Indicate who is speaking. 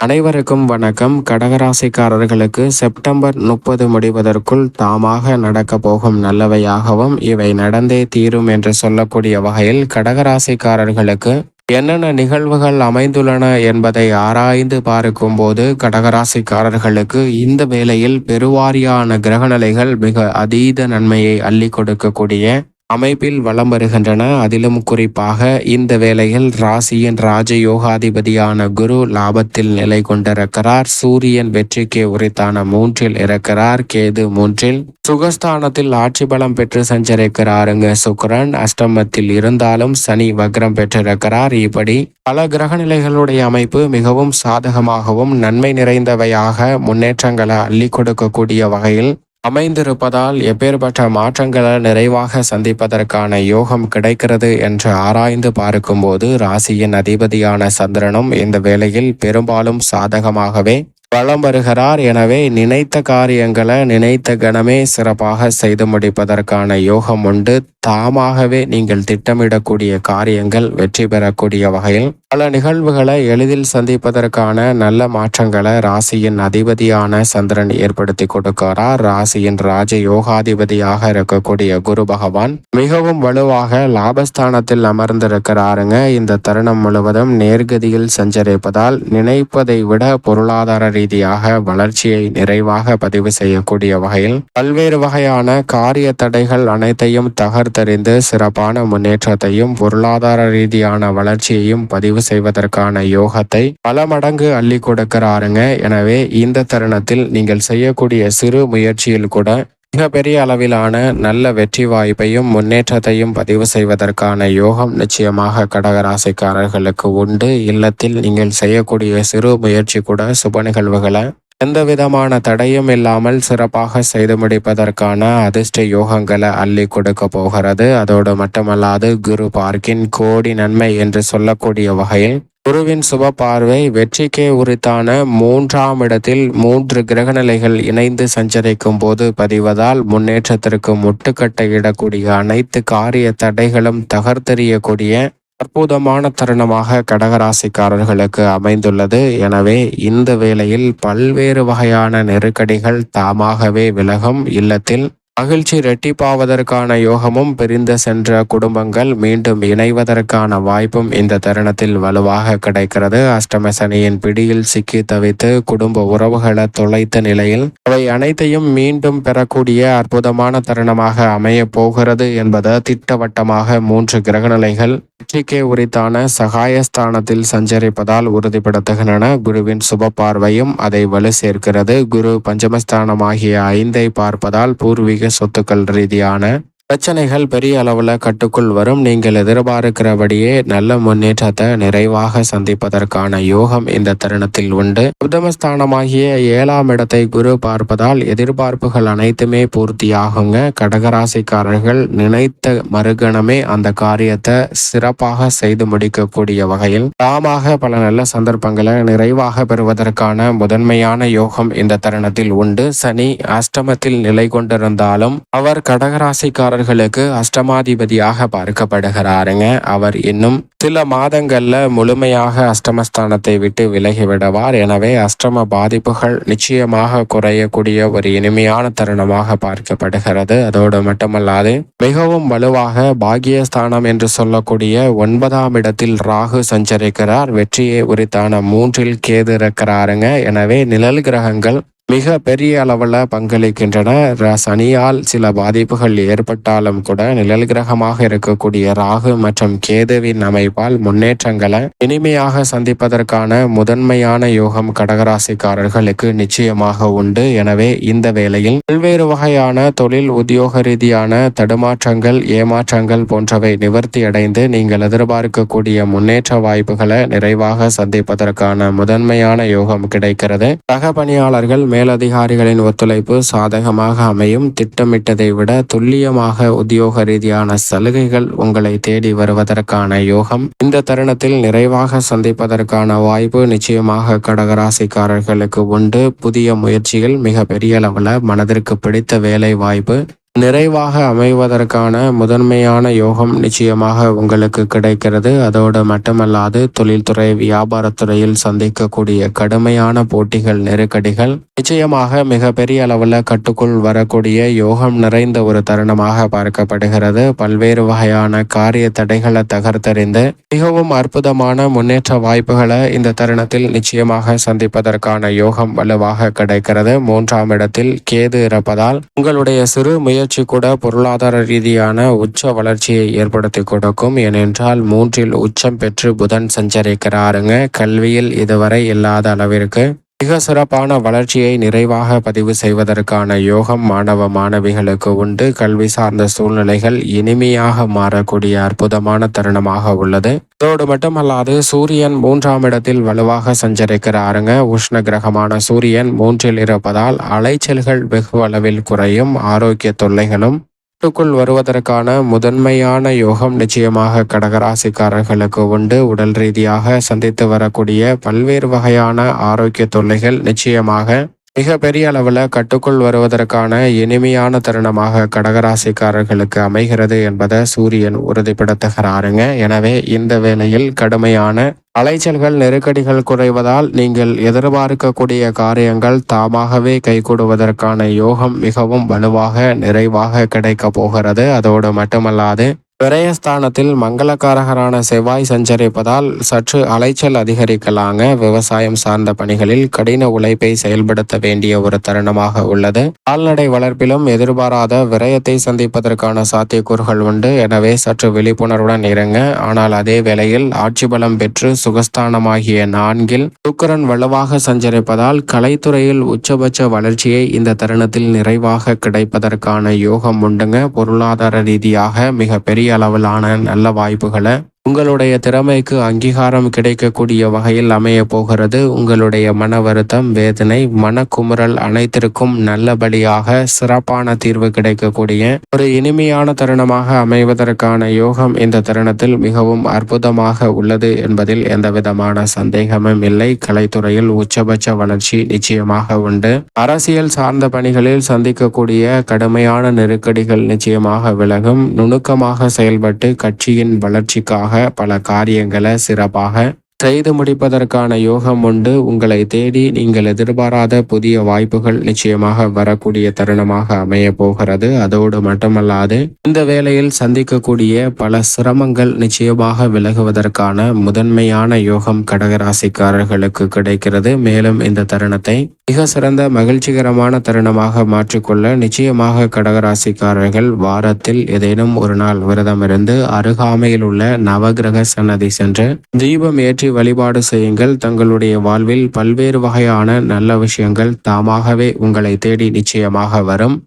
Speaker 1: அனைவருக்கும் வணக்கம். கடகராசிக்காரர்களுக்கு செப்டம்பர் முப்பது முடிவதற்குள் தாமாக நடக்க போகும் நல்லவையாகவும் இவை நடந்தே தீரும் என்று சொல்லக்கூடிய வகையில் கடகராசிக்காரர்களுக்கு என்னென்ன நிகழ்வுகள் அமைந்துள்ளன என்பதை ஆராய்ந்து பார்க்கும்போது கடகராசிக்காரர்களுக்கு இந்த வேளையில் பெருவாரியான கிரகநிலைகள் மிக அதீத நன்மையை அள்ளி கொடுக்கக்கூடிய அமைப்பில் வலம் வருகின்றன. அதிலும் குறிப்பாக இந்த வேளையில் ராசியின் ராஜயோகாதிபதியான குரு லாபத்தில் நிலை கொண்டிருக்கிறார். சூரியன் வெற்றிக்கு உரித்தான மூன்றில் இருக்கிறார் கேது மூன்றில் சுகஸ்தானத்தில் ஆட்சி பலம் பெற்று சஞ்சரிக்கிறாருங்க சுக்கரன். அஷ்டமத்தில் இருந்தாலும் சனி வக்ரம் பெற்றிருக்கிறார். இப்படி பல கிரகநிலைகளுடைய அமைப்பு மிகவும் சாதகமாகவும் நன்மை நிறைந்தவையாக முன்னேற்றங்களை அள்ளி கொடுக்கக்கூடிய வகையில் அமைந்திருப்பதால் எப்பேற்பட்ட மாற்றங்களை நிறைவாக சந்திப்பதற்கான யோகம் கிடைக்கிறது என்று ஆராய்ந்து பார்க்கும்போது ராசியின் அதிபதியான சந்திரனும் இந்த வேளையில் பெரும்பாலும் சாதகமாகவே வளம் வருகிறார். எனவே நினைத்த காரியங்களை நினைத்த கணமே சிறப்பாக செய்து முடிப்பதற்கான யோகம் உண்டு. தாமாகவே நீங்கள் திட்டமிடக்கூடிய காரியங்கள் வெற்றி பெறக்கூடிய வகையில் பல நிகழ்வுகளை எளிதில் சந்திப்பதற்கான நல்ல மாற்றங்களை ராசியின் அதிபதியான சந்திரன் ஏற்படுத்தி கொடுக்கிறார். ராசியின் ராஜ யோகாதிபதியாக இருக்கக்கூடிய குரு பகவான் மிகவும் வலுவாக லாபஸ்தானத்தில் அமர்ந்திருக்கிறாருங்க. இந்த தருணம் முழுவதும் நேர்கதியில் சஞ்சரிப்பதால் நினைப்பதை விட பொருளாதார ரீதியாக வளர்ச்சியை நிறைவாக பதிவு செய்யக்கூடிய வகையில் பல்வேறு வகையான காரிய தடைகள் அனைத்தையும் தகர் தகர்த்தறிந்து சிறப்பான முன்னேற்றத்தையும் பொருளாதார ரீதியான வளர்ச்சியையும் பதிவு செய்வதற்கான யோகத்தை பல மடங்கு அள்ளி கொடுக்கிறாருங்க. எனவே இந்த தருணத்தில் நீங்கள் செய்யக்கூடிய சிறு முயற்சியில் கூட மிகப்பெரிய அளவிலான நல்ல வெற்றி வாய்ப்பையும் முன்னேற்றத்தையும் பதிவு செய்வதற்கான யோகம் நிச்சயமாக கடகராசிக்காரர்களுக்கு உண்டு. இல்லத்தில் நீங்கள் செய்யக்கூடிய சிறு முயற்சி கூட சுப நிகழ்வுகளை எந்த விதமான தடையும் இல்லாமல் சிறப்பாக செய்து முடிப்பதற்கான அதிர்ஷ்ட யோகங்களை அள்ளி கொடுக்க போகிறது. அதோடு மட்டுமல்லாது குரு பார்க்கின் கோடி நன்மை என்று சொல்லக்கூடிய வகையில் குருவின் சுப பார்வை வெற்றிக்கே உரித்தான மூன்றாம் இடத்தில் மூன்று கிரகநிலைகள் இணைந்து சஞ்சரிக்கும் போது பதிவதால் முன்னேற்றத்திற்கு முட்டுக்கட்டை இடக்கூடிய அனைத்து காரிய தடைகளும் தகர்த்தெறியக்கூடிய அற்புதமான தருணமாக கடகராசிக்காரர்களுக்கு அமைந்துள்ளது. எனவே இந்த வேளையில் பல்வேறு வகையான நெருக்கடிகள் தாமாகவே விலகும். இல்லத்தில் மகிழ்ச்சி ரெட்டிப்பாவதற்கான யோகமும் பிரிந்து சென்ற குடும்பங்கள் மீண்டும் இணைவதற்கான வாய்ப்பும் இந்த தருணத்தில் வலுவாக கிடைக்கிறது. அஷ்டம சனியின் பிடியில் சிக்கி தவித்து குடும்ப உறவுகளை தொலைத்த நிலையில் அவை அனைத்தையும் மீண்டும் பெறக்கூடிய அற்புதமான தருணமாக அமைய போகிறது என்பது திட்டவட்டமாக மூன்று கிரகநிலைகள் வெற்றிக்கே உரித்தான சகாயஸ்தானத்தில் சஞ்சரிப்பதால் உறுதிப்படுத்துகின்றன. குருவின் சுப பார்வையும் அதை வலு சேர்க்கிறது குரு பஞ்சமஸ்தானமாகிய ஐந்தை பார்ப்பதால் பூர்வீக சொத்துக்கள் ரீதியான பிரச்சனைகள் பெரிய அளவில் கட்டுக்குள் வரும். நீங்கள் எதிர்பார்க்கிறபடியே நல்ல முன்னேற்றத்தை நிறைவாக சந்திப்பதற்கான யோகம் இந்த தருணத்தில் உண்டு. உத்தமஸ்தானமாகிய ஏழாம் இடத்தை குரு பார்ப்பதால் எதிர்பார்ப்புகள் அனைத்துமே பூர்த்தியாகுங்க. கடகராசிக்காரர்கள் நினைத்த மறுகணமே அந்த காரியத்தை சிறப்பாக செய்து முடிக்கக்கூடிய வகையில். தாமாக பல நல்ல சந்தர்ப்பங்களை நிறைவாக பெறுவதற்கான முதன்மையான யோகம் இந்த தருணத்தில் உண்டு. சனி அஷ்டமத்தில் நிலை கொண்டிருந்தாலும் அவர் கடகராசிக்காரர் அவர்களுக்கு அஷ்டமாதிபதியாக பார்க்கப்படுகிறாருங்க. அவர் இன்னும் சில மாதங்கள்ல முழுமையாக அஷ்டமஸ்தானத்தை விட்டு விலகி விடுவார். எனவே அஷ்டம பாதிப்புகள் நிச்சயமாக குறையக்கூடிய ஒரு இனிமையான தருணமாக பார்க்கப்படுகிறது. அதோடு மட்டுமல்லாது மிகவும் வலுவாக பாகியஸ்தானம் என்று சொல்லக்கூடிய ஒன்பதாம் இடத்தில் ராகு சஞ்சரிக்கிறார். வெற்றியை உரித்தான மூன்றில் கேது இருக்கிறாருங்க எனவே நிழல் கிரகங்கள் மிக பெரிய அளவில் பங்களிக்கின்றன. சனியால் சில பாதிப்புகள் ஏற்பட்டாலும் கூட நிழல் கிரகமாக இருக்கக்கூடிய ராகு மற்றும் கேதுவின் அமைப்பால் முன்னேற்றங்களை இனிமையாக சந்திப்பதற்கான முதன்மையான யோகம் கடகராசிக்காரர்களுக்கு நிச்சயமாக உண்டு. எனவே இந்த வேளையில் பல்வேறு வகையான தொழில் உத்தியோக ரீதியான தடுமாற்றங்கள் ஏமாற்றங்கள் போன்றவை நிவர்த்தி அடைந்து நீங்கள் எதிர்பார்க்கக்கூடிய முன்னேற்ற வாய்ப்புகளை நிறைவாக சந்திப்பதற்கான முதன்மையான யோகம் கிடைக்கிறது. சக பணியாளர்கள் மேலதிகாரிகளின் ஒத்துழைப்பு சாதகமாக அமையும். திட்டமிட்டதை விட துல்லியமாக உத்தியோக ரீதியான சலுகைகள் உங்களை தேடி வருவதற்கான யோகம். இந்த தருணத்தில் நிறைவாக சந்திப்பதற்கான வாய்ப்பு நிச்சயமாக கடகராசிக்காரர்களுக்கு உண்டு. புதிய முயற்சிகள் மிக பெரிய அளவில் மனதிற்கு பிடித்த வேலை வாய்ப்பு. நிறைவாக அமைவதற்கான முதன்மையான யோகம் நிச்சயமாக உங்களுக்கு கிடைக்கிறது. அதோடு மட்டுமல்லாது தொழில்துறை வியாபாரத்துறையில் சந்திக்கக்கூடிய கடுமையான போட்டிகள் நெருக்கடிகள் நிச்சயமாக மிக பெரிய அளவில் கட்டுக்குள் வரக்கூடிய யோகம் நிறைந்த ஒரு தருணமாக பார்க்கப்படுகிறது. பல்வேறு வகையான காரிய தடைகளை தகர்த்தறிந்து மிகவும் அற்புதமான முன்னேற்ற வாய்ப்புகளை இந்த தருணத்தில் நிச்சயமாக சந்திப்பதற்கான யோகம் வலுவாக கிடைக்கிறது. மூன்றாம் இடத்தில் கேது இருப்பதால் உங்களுடைய சிறு முயற்சி கூட பொருளாதார ரீதியான உச்ச வளர்ச்சியை ஏற்படுத்தி கொடுக்கும். ஏனென்றால் மூன்றில் உச்சம் பெற்று புதன் சஞ்சரிக்கிறாருங்க. கல்வியில் இதுவரை இல்லாத அளவிற்கு மிக சிறப்பான வளர்ச்சியை நிறைவாக பதிவு செய்வதற்கான யோகம் மாணவ மாணவிகளுக்கு உண்டு. கல்வி சார்ந்த சூழ்நிலைகள் இனிமையாக மாறக்கூடிய அற்புதமான தருணமாக உள்ளது. அதோடு மட்டுமல்லாது சூரியன் மூன்றாம் இடத்தில் வலுவாக சஞ்சரிக்கிறாருங்க. உஷ்ண கிரகமான சூரியன் மூன்றில் இருப்பதால் அலைச்சல்கள் வெகு அளவில் குறையும். ஆரோக்கிய தொல்லைகளும் வீட்டுக்குள் வருவதற்கான முதன்மையான யோகம் நிச்சயமாக கடகராசிக்காரர்களுக்கு உண்டு. உடல் ரீதியாக சந்தித்து வரக்கூடிய பல்வேறு வகையான ஆரோக்கிய தொல்லைகள் நிச்சயமாக மிக பெரிய அளவில் கட்டுக்குள் வருவதற்கான இனிமையான தருணமாக கடகராசிக்காரர்களுக்கு அமைகிறது என்பதை சூரியன் உறுதிப்படுத்துகிறாருங்க. எனவே இந்த வேளையில் கடுமையான அலைச்சல்கள் நெருக்கடிகள் குறைவதால் நீங்கள் எதிர்பார்க்கக்கூடிய காரியங்கள் தாமாகவே கைகூடுவதற்கான யோகம் மிகவும் வலுவாக நிறைவாக கிடைக்க போகிறது. அதோடு மட்டுமல்லாது விரயஸ்தானத்தில் மங்களகாரகரான செவ்வாய் சஞ்சரிப்பதால் சற்று அலைச்சல் அதிகரிக்கலாங்க. விவசாயம் சார்ந்த பணிகளில் கடின உழைப்பை செயல்படுத்த வேண்டிய ஒரு தருணமாக உள்ளது. கால்நடை வளர்ப்பிலும் எதிர்பாராத விரயத்தை சந்திப்பதற்கான சாத்தியக்கூறுகள் உண்டு. எனவே சற்று விழிப்புணர்வுடன் இருங்க ஆனால் அதே வேளையில் ஆட்சி பலம் பெற்று சுகஸ்தானமாகிய நான்கில் சுக்கரன் வலுவாக சஞ்சரிப்பதால் கலைத்துறையில் உச்சபட்ச வளர்ச்சியை இந்த தருணத்தில் நிறைவாக கிடைப்பதற்கான யோகம் உண்டுங்க. பொருளாதார ரீதியாக மிக பெரிய அளவிலான நல்ல வாய்ப்புகளை உங்களுடைய திறமைக்கு அங்கீகாரம் கிடைக்கக்கூடிய வகையில் அமைய போகிறது. உங்களுடைய மன வருத்தம் வேதனை மனக்குமுறல் அனைத்திற்கும் நல்லபடியாக சிறப்பான தீர்வு கிடைக்கக்கூடிய ஒரு இனிமையான தருணமாக அமைவதற்கான யோகம் இந்த தருணத்தில் மிகவும் அற்புதமாக உள்ளது என்பதில் எந்த விதமான சந்தேகமும் இல்லை. கலைத்துறையில் உச்சபட்ச வளர்ச்சி நிச்சயமாக உண்டு. அரசியல் சார்ந்த பணிகளில் சந்திக்கக்கூடிய கடுமையான நெருக்கடிகள் நிச்சயமாக விலகும். நுணுக்கமாக செயல்பட்டு கட்சியின் வளர்ச்சிக்காக பல காரியங்களை சிறப்பாக செய்து முடிப்பதற்கான யோகம் உண்டு. உங்களை தேடி நீங்கள் எதிர்பாராத புதிய வாய்ப்புகள் நிச்சயமாக வரக்கூடிய தருணமாக அமைய போகிறது. அதோடு மட்டுமல்லாது இந்த வேளையில் சந்திக்கக்கூடிய பல சிரமங்கள் நிச்சயமாக விலகுவதற்கான முதன்மையான யோகம் கடகராசிக்காரர்களுக்கு கிடைக்கிறது. மேலும் இந்த தருணத்தை மிக சிறந்த மகிழ்ச்சிகரமான தருணமாக மாற்றிக்கொள்ள நிச்சயமாக கடகராசிக்காரர்கள் வாரத்தில் ஏதேனும் ஒரு நாள் விரதம் இருந்து அருகாமையில் உள்ள நவகிரக சன்னதி சென்று தீபம் ஏற்றி வழிபாடு செய்யுங்கள். தங்களுடைய வாழ்வில் பல்வேறு வகையான நல்ல விஷயங்கள் தாமாகவே உங்களை தேடி நிச்சயமாக வரும்.